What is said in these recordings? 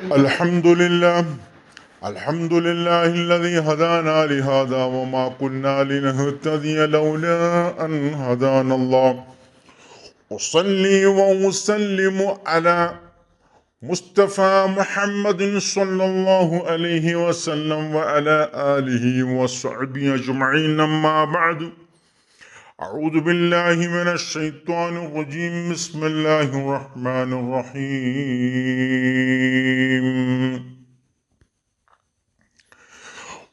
الحمد لله الحمد لله الذي هدانا لهذا وما كنا لنهتدي لولا أن هدانا الله. أصلي وأسلم على مصطفى محمد صلى الله عليه وسلم وعلى آله وصحبه أجمعين. أما بعد أعوذ بالله من الشيطان الرجيم. بسم الله الرحمن الرحيم.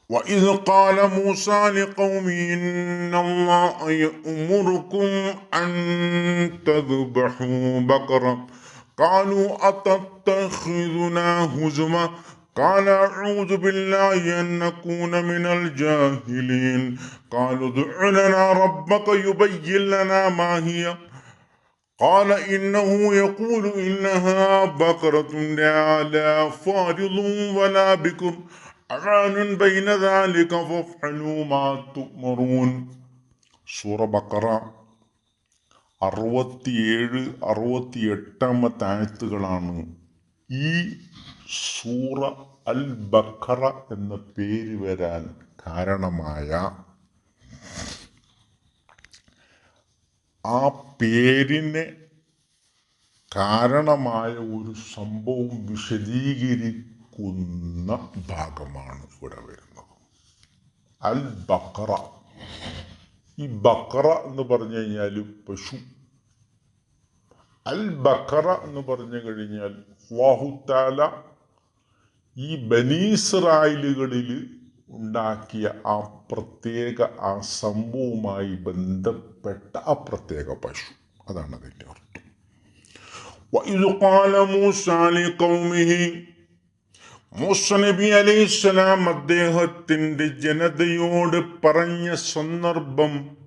وإذ قال موسى لقومه إن الله يأمركم أن تذبحوا بقرة. قالوا أتتخذنا هزما قال أعوذ بالله أن نكون من الجاهلين قالوا ادع لنا ربك يبين لنا ما هي قال إنه يقول إنها بقرة لا لا فارض ولا بكر أعان بين ذلك فافعلوا ما تؤمرون സൂറ ബക്കറ അറുപത്തിയേഴ് അറുപത്തി എട്ടാമത്തെ ആയത്തുകളാണ് ഈ സൂറ അൽ ബക്കറ എന്ന പേര് വരാൻ കാരണമായ ആ പേരിന് കാരണമായ ഒരു സംഭവം വിശദീകരിക്കുന്ന ഭാഗമാണ് ഇവിടെ വരുന്നത്. അൽ ബക്കറ ഈ ബക്കറ എന്ന് പറഞ്ഞു കഴിഞ്ഞാൽ പശു. അൽ ബക്കറ എന്ന് പറഞ്ഞു കഴിഞ്ഞാൽ അള്ളാഹുത്താല ഈ ബനീസ്രായലുകളിൽ ഉണ്ടാക്കിയ ആ പ്രത്യേക ആ സംഭവവുമായി ബന്ധപ്പെട്ട ആ പ്രത്യേക പശു. അതാണ് അതിന്റെ അർത്ഥം. നബി അലൈഹിസ്സലാം അദ്ദേഹത്തിന്റെ ജനതയോട് പറഞ്ഞ സന്ദർഭം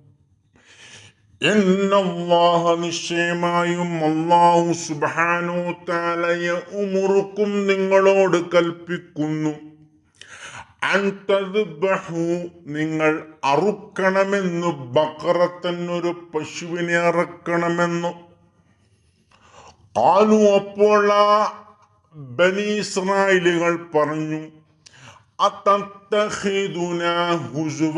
എന്നല്ലാഹ നിശ്ചയമായും അള്ളാഹു സുബ്ഹാനഹു താലയ ഉമുറുക്കും നിങ്ങളോട് കൽപ്പിക്കുന്നു. അൻ തദ്ബഹു നിങ്ങൾ അറുക്കണമെന്നു ബക്കറത്തന്നൊരു പശുവിനെ അറക്കണമെന്നു. കാലു അപ്പോൾ ആ ബനി ഇസ്രായേലുകൾ പറഞ്ഞു അത്തത്തഖിദുന ഹുസുവ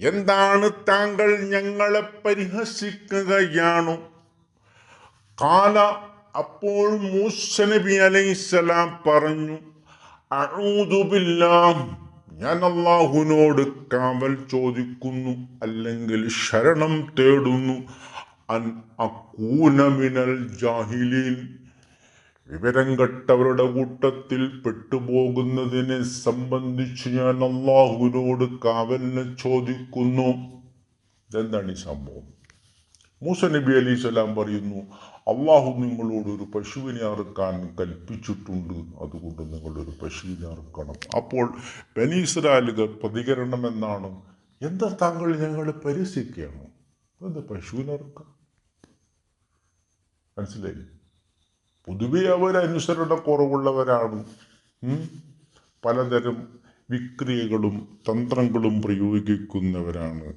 എന്താണ് താങ്കൾ ഞങ്ങളെ പരിഹസിക്കുകയാണോ? കാല അപ്പോൾ മൂസ നബി അലൈഹിസ്സലാം പറഞ്ഞു അഴൂതുബില്ലാം ഞാൻ അള്ളാഹുവിനോട് കാവൽ ചോദിക്കുന്നു അല്ലെങ്കിൽ ശരണം തേടുന്നു. അൻ അക്കൂനമിനൽ ജാഹിലീൻ. വിവരം കെട്ടവരുടെ കൂട്ടത്തിൽ പെട്ടുപോകുന്നതിനെ സംബന്ധിച്ച് ഞാൻ അള്ളാഹുവിനോട് കാവലിനെ ചോദിക്കുന്നു. ഇതെന്താണ് ഈ സംഭവം? മൂസ നബി അലി സ്വലാം പറയുന്നു അള്ളാഹു നിങ്ങളോട് ഒരു പശുവിനെ അറുക്കാൻ കൽപ്പിച്ചിട്ടുണ്ട്. അതുകൊണ്ട് നിങ്ങളൊരു പശുവിനെ അറുക്കണം. അപ്പോൾ ബനീസ്രാലുകൾ പ്രതികരണം എന്നാണ്. എന്താ താങ്കൾ ഞങ്ങളെ പരിഹസിക്കുകയാണ് എന്താ പശുവിനെ അറുക്കാം? മനസ്സിലായി? പൊതുവെ അവർ അനുസരണ കുറവുള്ളവരാണ്. പലതരം വിക്രിയകളും തന്ത്രങ്ങളും പ്രയോഗിക്കുന്നവരാണ്.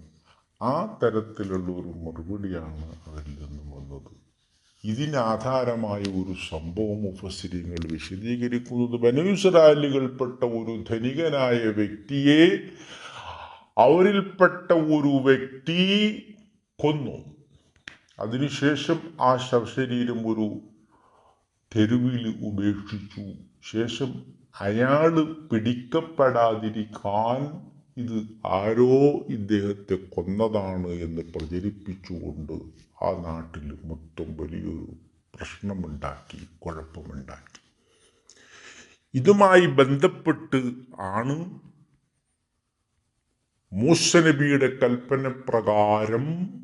ആ തരത്തിലുള്ള ഒരു മറുപടിയാണ് അതിൽ നിന്നും വന്നത്. ഇതിനാധാരമായ ഒരു സംഭവം മുഫസിരിങ്ങൾ വിശദീകരിക്കുന്നത്. ബനുസ്രാലികൾപ്പെട്ട ഒരു ധനികനായ വ്യക്തിയെ അവരിൽപ്പെട്ട ഒരു വ്യക്തി കൊന്നു. അതിനുശേഷം ആ ശവശരീരം ഒരു തെരുവിൽ ഉപേക്ഷിച്ചു. ശേഷം അയാൾ പിടിക്കപ്പെടാതിരിക്കാൻ ഇത് ആരോ ഇദ്ദേഹത്തെ കൊന്നതാണ് എന്ന് പ്രചരിപ്പിച്ചുകൊണ്ട് ആ നാട്ടിൽ മൊത്തം വലിയൊരു പ്രശ്നമുണ്ടാക്കി കുഴപ്പമുണ്ടാക്കി. ഇതുമായി ബന്ധപ്പെട്ട് ആണ് മൂസനബിയുടെ കൽപ്പന പ്രകാരം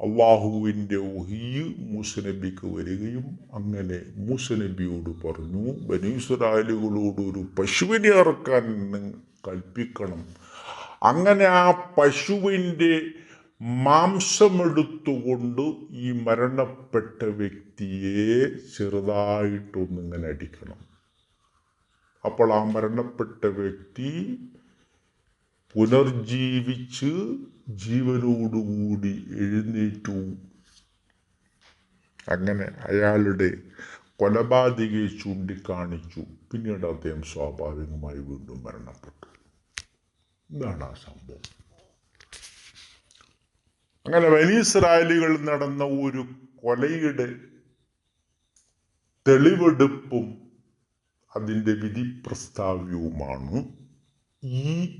അള്ളാഹുവിന്റെ ഒഹിയ് മൂസനബിക്ക് വരികയും അങ്ങനെ മൂസനബിയോട് പറഞ്ഞു ബനീസ്രായലുകളോട് ഒരു പശുവിനെ ഇറക്കാൻ കൽപ്പിക്കണം. അങ്ങനെ ആ പശുവിന്റെ മാംസമെടുത്തുകൊണ്ട് ഈ മരണപ്പെട്ട വ്യക്തിയെ ചെറുതായിട്ടൊന്നിങ്ങനെ അടിക്കണം. അപ്പോൾ ആ മരണപ്പെട്ട വ്യക്തി പുനർജീവിച്ച് ജീവനോടുകൂടി അങ്ങനെ അയാളുടെ കൊലപാതകയെ ചൂണ്ടിക്കാണിച്ചു. പിന്നീട് അദ്ദേഹം സ്വാഭാവികമായി വീണ്ടും മരണപ്പെട്ടു. ഇതാണ് ആ സംഭവം. അങ്ങനെ വെനീസ്രായലികൾ നടന്ന ഒരു കൊലയുടെ തെളിവെടുപ്പും അതിന്റെ വിധി പ്രസ്താവ്യവുമാണ് ഈ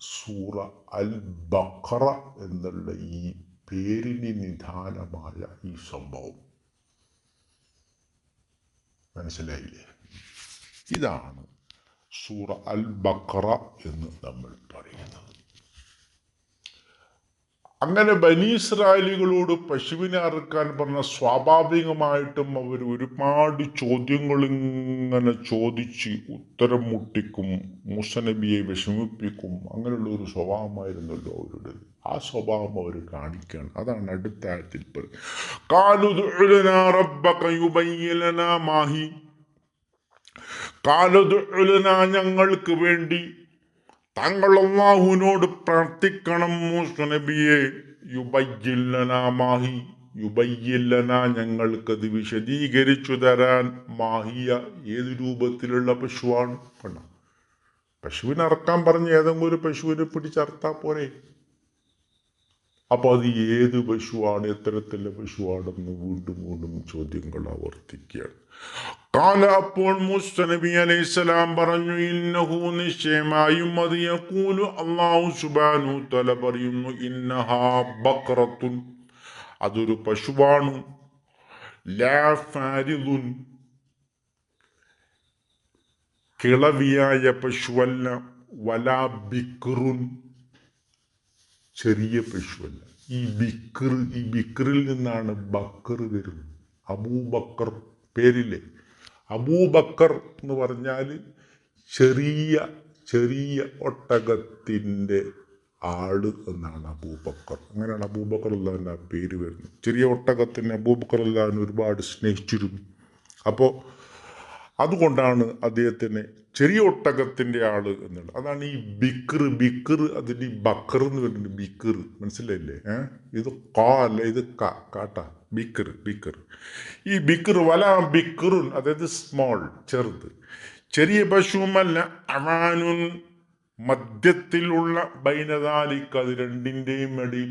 സൂറ അൽ ബഖറ എന്നുള്ള ഈ പേരിന് നിധാനമായ ഈ സംഭവം. മനസ്സിലായില്ലേ? ഇതാണ് സൂറ അൽ ബഖറ എന്ന് നമ്മൾ പറയുന്നത്. അങ്ങനെ ബനീസ്രായേലികളോട് പശുവിനെ അറുക്കാൻ പറഞ്ഞ സ്വാഭാവികമായിട്ടും അവർ ഒരുപാട് ചോദ്യങ്ങൾ ഇങ്ങനെ ചോദിച്ച് ഉത്തരം മുട്ടിക്കും മൂസനബിയെ വിഷമിപ്പിക്കും. അങ്ങനെയുള്ള ഒരു സ്വഭാവമായിരുന്നല്ലോ അവരുടെ. ആ സ്വഭാവം അവർ കാണിക്കുകയാണ്. അതാണ് അടുത്ത ആഴത്തിൽ കാലുദുലന ഞങ്ങൾക്ക് വേണ്ടി താങ്കൾ അള്ളാഹുവിനോട് പ്രാർത്ഥിക്കണം മൂസ നബിയെ. യുബയ്യില്ലന മാഹി. ഞങ്ങൾക്കത് വിശദീകരിച്ചു തരാൻ. മാഹിയ ഏത് രൂപത്തിലുള്ള പശുവാണ്? കണ്ട? പശുവിനെ അറക്കാൻ പറഞ്ഞ് ഏതെങ്കിലും ഒരു പശുവിനെ പിടിച്ചറുത്താ പോരെ. അപ്പോൾ അത് ഏത് പശുവാണ് എത്തരത്തിലെ പശുവാണെന്ന് വീണ്ടും വീണ്ടും ചോദ്യങ്ങൾ ആവർത്തിക്കുകയാണ്. കാല അപ്പോൾ മുസ്തനബി അലൈഹി സ്വലാം പറഞ്ഞു ഇന്നഹു നിശ്ചയമായും അത് യക്കൂലു അള്ളാഹു സുബാനു തല പറയുന്നു ഇന്നഹാ ബക്രത്തുൻ അതൊരു പശുവാണ്. ലാഫാരിദുൻ കിളവിയായ പശുവല്ല വലാ ബിക്റുൻ. ചെറിയ പശുവല്ല. ഈ ബിക്കർ ഈ ബിക്കറിൽ നിന്നാണ് ബക്കർ വരുന്നത്. അബൂബക്കർ പേരില്ലേ? അബൂബക്കർ എന്ന് പറഞ്ഞാൽ ചെറിയ ചെറിയ ഒട്ടകത്തിന്റെ ആട് എന്നാണ് അബൂബക്കർ. അങ്ങനെയാണ് അബൂബക്കർ അല്ലാന്റെ പേര് വരുന്നത്. ചെറിയ ഒട്ടകത്തിന് അബൂബക്കർ അല്ലാൻ ഒരുപാട് സ്നേഹിച്ചിരുന്നു. അപ്പോൾ അതുകൊണ്ടാണ് അദ്ദേഹത്തിന് ചെറിയ ഒട്ടകത്തിന്റെ ആൾ എന്നുള്ളത്. അതാണ് ഈ ബിക്കർ ബിക്കർ അതിന് ഈ ബക്കർ എന്ന് പറയുന്നത് ബിക്കർ മനസ്സിലായില്ലേ? ഇത് കാ അല്ല ഇത് ക കാട്ട ബിക്കർ ബിക്കർ ഈ ബിക്കർ വല ബിക്കറുൻ അതായത് സ്മോൾ ചെറുത്. ചെറിയ പശുവുമല്ല അവാനുൻ മധ്യത്തിലുള്ള ബൈനതാലിക്ക് അത് രണ്ടിന്റെയും ഇടയിൽ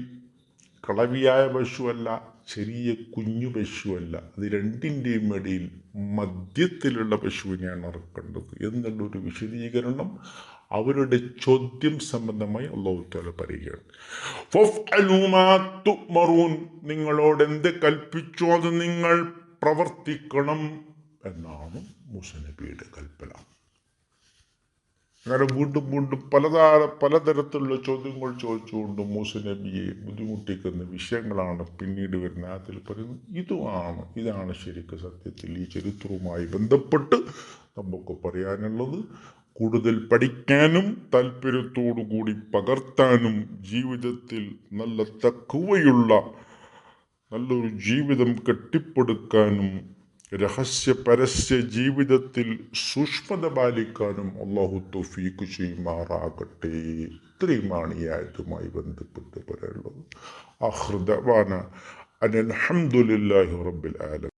കളവിയായ പശുവല്ല ചെറിയ കുഞ്ഞു പശുവല്ല. അത് രണ്ടിന്റെയും ഇടയിൽ മധ്യത്തിലുള്ള പശുവിനെയാണ് ഇറക്കേണ്ടത് എന്നുള്ളൊരു വിശദീകരണം അവരുടെ ചോദ്യം സംബന്ധമായി അള്ളാഹുത്തോല താല പറയുകയാണ്. നിങ്ങളോട് എന്ത് കൽപ്പിച്ചോ അത് നിങ്ങൾ പ്രവർത്തിക്കണം എന്നാണ് മുസനബിയുടെ കൽപ്പന. അങ്ങനെ വീണ്ടും വീണ്ടും പലതാര പലതരത്തിലുള്ള ചോദ്യങ്ങൾ ചോദിച്ചുകൊണ്ട് മൂസ നബിയെ ബുദ്ധിമുട്ടിക്കുന്ന വിഷയങ്ങളാണ് പിന്നീട് വരുന്ന അതിൽ പറയുന്നത്. ഇതുമാണ് ഇതാണ് ശരിക്കും സത്യത്തിൽ ഈ ചരിത്രവുമായി ബന്ധപ്പെട്ട് നമുക്ക് പറയാനുള്ളത്. കൂടുതൽ പഠിക്കാനും താല്പര്യത്തോടു കൂടി പകർത്താനും ജീവിതത്തിൽ നല്ല തക്കുവയുള്ള നല്ലൊരു ജീവിതം കെട്ടിപ്പടുക്കാനും രഹസ്യ പരസ്യ ജീവിതത്തിൽ സൂക്ഷ്മത പാലിക്കാനും അള്ളാഹു തൊഫീക്ക് ചെയ്യുമാറാകട്ടെ. ഇത്രയുമാണ് ഈ ആയതുമായി ബന്ധപ്പെട്ട് പറയാനുള്ളത്. അഹൃദവാന അനൽഹമുല്ലാഹി റബ്ബിൽ ആലം